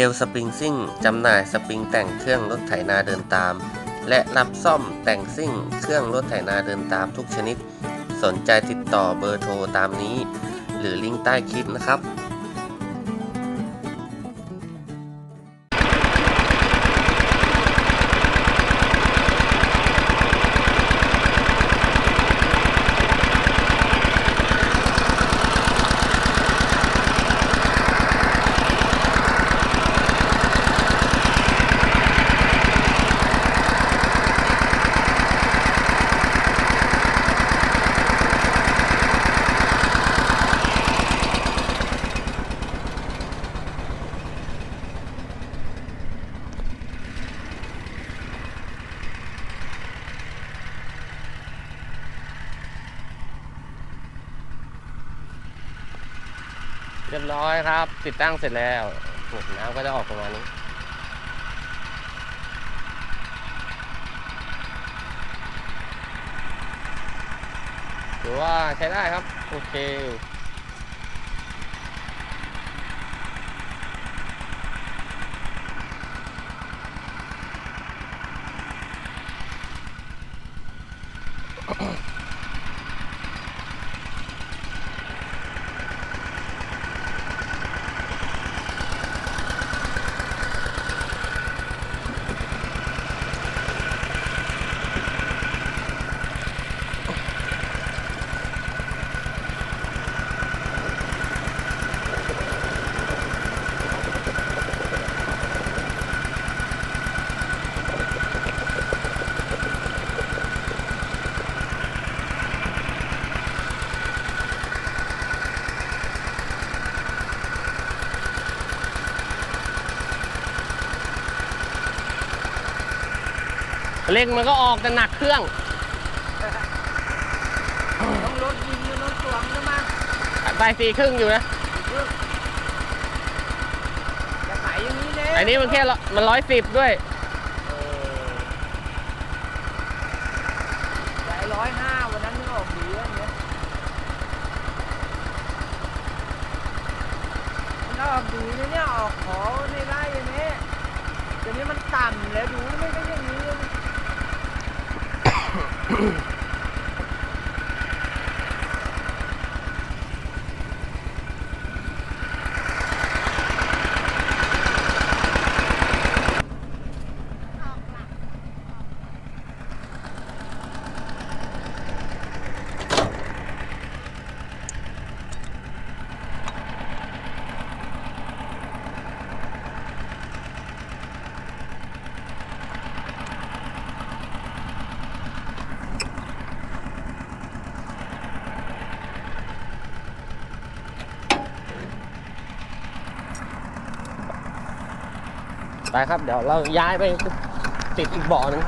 เบลสปริงซิ่งจำหน่ายสปริงแต่งเครื่องรถไถนาเดินตาม และรับซ่อมแต่งซิ่งเครื่องรถไถนาเดินตามทุกชนิด สนใจติดต่อเบอร์โทรตามนี้ หรือลิงก์ใต้คลิปนะครับ รียบร้อยครับ ติดตั้งเสร็จแล้วน้ำก็จะออกประมาณนี้ถือว่าใช้ได้ครับ โอเค เร่งมันก็ออกแต่หนักเครื่อง ต้องรถยิงรถสวมนะมาไปสี่ครึ่งอยู่นะจะขายอย่างนี้เลยอันนี้มันแค่ร้อยมันร้อยสิบด้วยแต่ร้อยห้าวันนั้นมันออกดีอันเนี้ยมันออกดีนะเนี่ยออกขอในไร่อันนี้เดี๋ยวนี้มันต่ำแล้วดูไม่ได้อย่างนี้ Ugh. ไปครับ เดี๋ยวเราย้ายไปติดอีกเบาะหนึง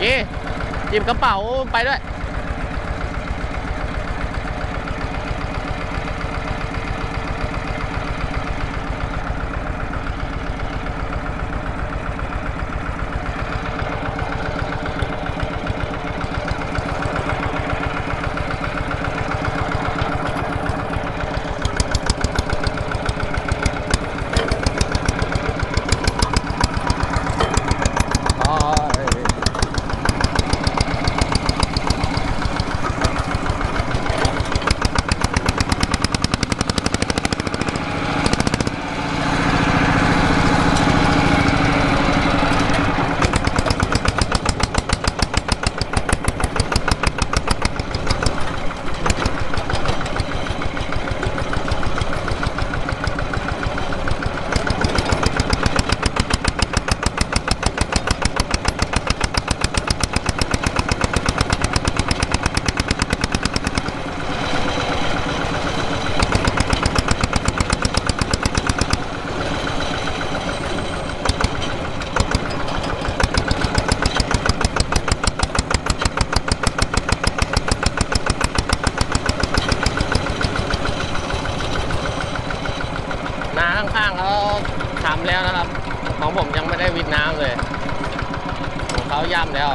เอ๊ หยิบกระเป๋าไปด้วย ข้างๆเขาทำแล้วนะครับ ของผมยังไม่ได้วิดน้ำเลย ของเขาย่ำแล้ว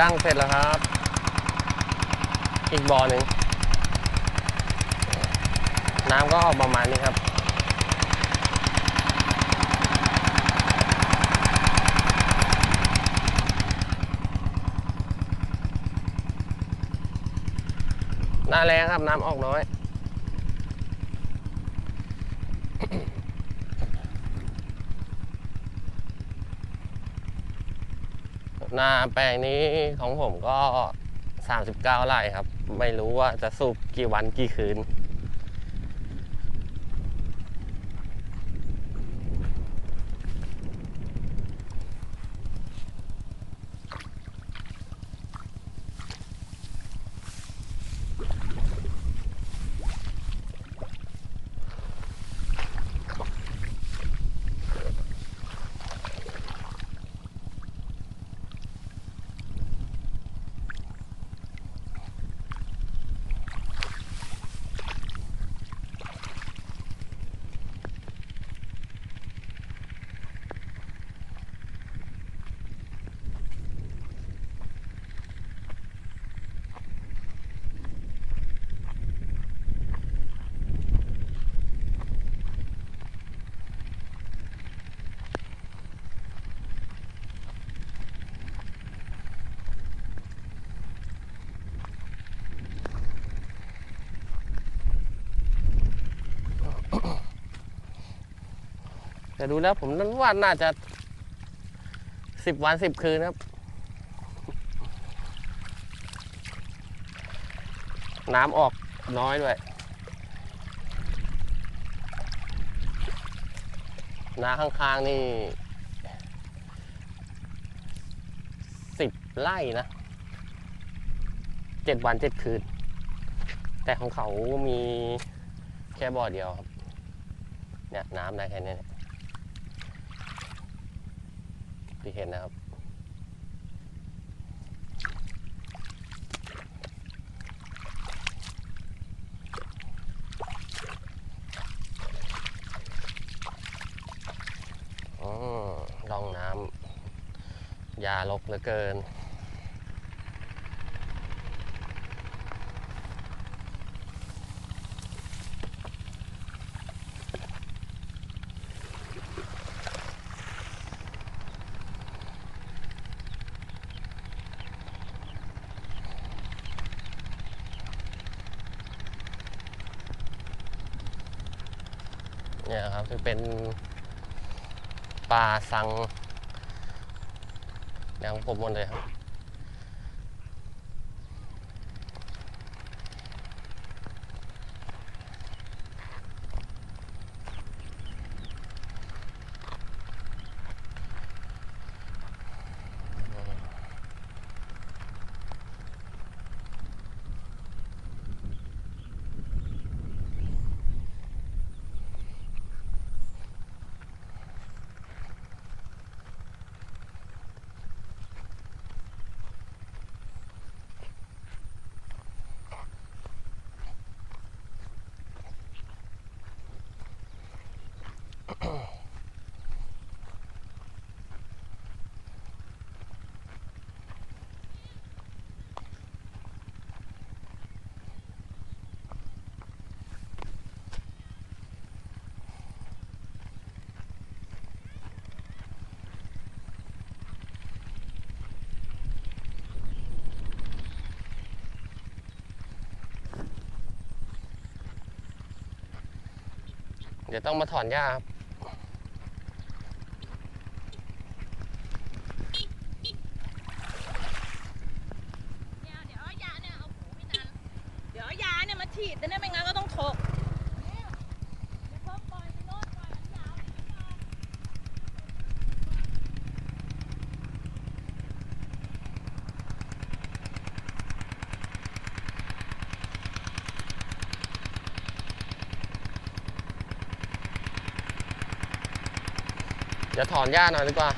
ตั้งเสร็จแล้วครับ อีกบ่อหนึ่ง น้ำก็ออกประมาณนี้ครับ หน้าแรงครับน้ำออกน้อย ห นาแปลงนี้ของผมก็ 39ไร่ครับ ไม่รู้ว่าจะสูบกี่วันกี่คืน แต่ดูแล้วผมนั้นว่าน่าจะสิบวันสิบคืนครับ น้ำออกน้อยด้วย นาข้าง ๆ นี่สิบไร่นะเจ็ดวันเจ็ดคืน แต่ของเขามีแค่บ่อเดียวครับ เนี่ย น้ำได้แค่นี้เนี่ย ที่เห็นนะครับอ๋อร่องน้ำยาลกเหลือเกิน เนี่ยครับที่เป็นปลาสังอย่างผมหมดเลยครับ อ เดี๋ยวต้องมาถอนหญ้าครับเดี๋ยวยาเนี่ยเอาหูไม่นานเดี๋ยวยาเนี่ยมาฉีดแต่เนี่ยไม่งั้นก็ต้องถกเดี๋ยวเพิ่มปล่อยไปโน่นปล่อยมันยาวไปนิดหน่อย เดี๋ยวถอนหญ้าหน่อยดีกว่า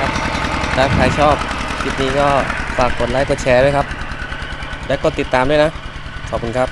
ครับถ้าใครชอบคลิปนี้ก็ฝากกดไลค์กดแชร์ด้วยครับ และกดติดตามด้วยนะ ขอบคุณครับ